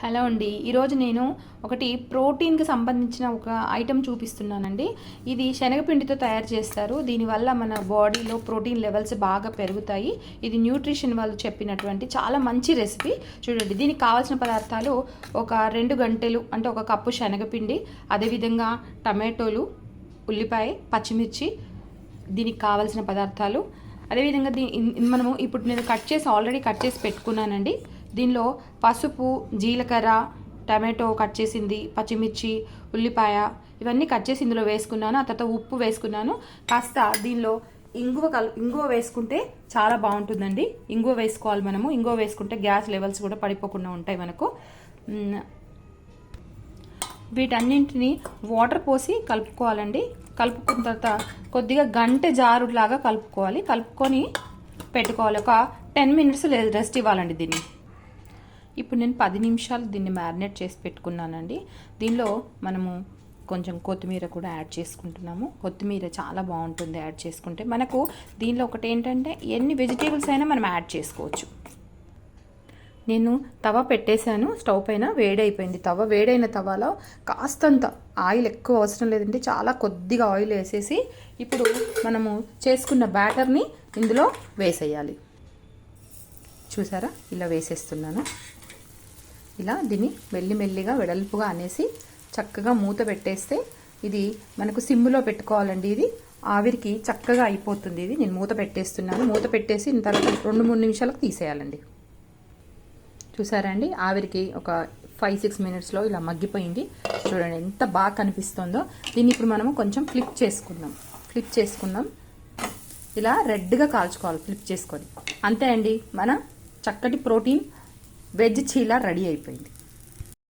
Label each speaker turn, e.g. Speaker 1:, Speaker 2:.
Speaker 1: Hello అండి. ఈరోజు నేను ఒకటి ప్రోటీన్కి సంబంధించిన ఒక ఐటెం చూపిస్తున్నానండి. ఇది శనగపిండితో తయారు చేస్తారు. దీనివల్ల మన బాడీలో ప్రోటీన్ లెవెల్స్ బాగా పెరుగుతాయి. ఇది న్యూట్రిషన్ వాళ్ళు చెప్పినటువంటి చాలా మంచి రెసిపీ. చూడండి దీనికి కావాల్సిన పదార్థాలు ఒక రెండు గంటలు అంటే ఒక కప్పు శనగపిండి అదేవిధంగా టమాటోలు ఉల్లిపాయ పచ్చిమిర్చి దీనికి కావాల్సిన పదార్థాలు. అదేవిధంగా దీ మనము ఇప్పుడు నేను కట్ చేసి ఆల్రెడీ కట్ చేసి పెట్టుకున్నానండి. దీనిలో పసుపు జీలకర్ర టమాటో కట్ చేసింది పచ్చిమిర్చి ఉల్లిపాయ ఇవన్నీ కట్ చేసి ఇందులో వేసుకున్నాను. ఆ తర్వాత ఉప్పు వేసుకున్నాను. కాస్త దీనిలో ఇంగువ కల్ ఇంగువ వేసుకుంటే చాలా బాగుంటుందండి. ఇంగువ వేసుకోవాలి మనము. ఇంగువ వేసుకుంటే గ్యాస్ లెవెల్స్ కూడా పడిపోకుండా ఉంటాయి మనకు. వీటన్నింటినీ వీటన్నింటిని వాటర్ పోసి కలుపుకోవాలండి. కలుపుకున్న తర్వాత కొద్దిగా గంట జారులాగా కలుపుకోవాలి. కలుపుకొని పెట్టుకోవాలి. ఒక టెన్ మినిట్స్ రెస్ట్ ఇవ్వాలండి దీన్ని. ఇప్పుడు నేను పది నిమిషాలు దీన్ని మ్యారినేట్ చేసి పెట్టుకున్నానండి. దీనిలో మనము కొంచెం కొత్తిమీర కూడా యాడ్ చేసుకుంటున్నాము. కొత్తిమీర చాలా బాగుంటుంది యాడ్ చేసుకుంటే. మనకు దీనిలో ఒకటి ఏంటంటే ఎన్ని వెజిటేబుల్స్ అయినా మనం యాడ్ చేసుకోవచ్చు. నేను తవ పెట్టేశాను స్టవ్ పైన వేడైపోయింది. తవ వేడైన తవాలో కాస్తంత ఆయిల్ ఎక్కువ అవసరం లేదంటే చాలా కొద్దిగా ఆయిల్ వేసేసి ఇప్పుడు మనము చేసుకున్న బ్యాటర్ని ఇందులో వేసేయాలి. చూసారా? ఇలా వేసేస్తున్నాను. ఇలా దీన్ని మెల్లిమెల్లిగా వెడల్పుగా అనేసి చక్కగా మూత పెట్టేస్తే ఇది మనకు సిమ్ములో పెట్టుకోవాలండి ఇది. ఆవిరికి చక్కగా అయిపోతుంది ఇది. నేను మూత పెట్టేస్తున్నాను. మూత పెట్టేసి తర్వాత రెండు మూడు నిమిషాలకు తీసేయాలండి. చూసారా అండి? ఆవిరికి ఒక ఫైవ్ సిక్స్ మినిట్స్లో ఇలా మగ్గిపోయింది. చూడండి ఎంత బాగా కనిపిస్తుందో. దీన్ని ఇప్పుడు మనము కొంచెం ఫ్లిప్ చేసుకుందాం. ఫ్లిప్ చేసుకుందాం. ఇలా రెడ్గా కాల్చుకోవాలి. ఫ్లిప్ చేసుకొని. అంతే అండి. మన చక్కటి ప్రోటీన్ వెజ్ చీలా రెడీ అయిపోయింది.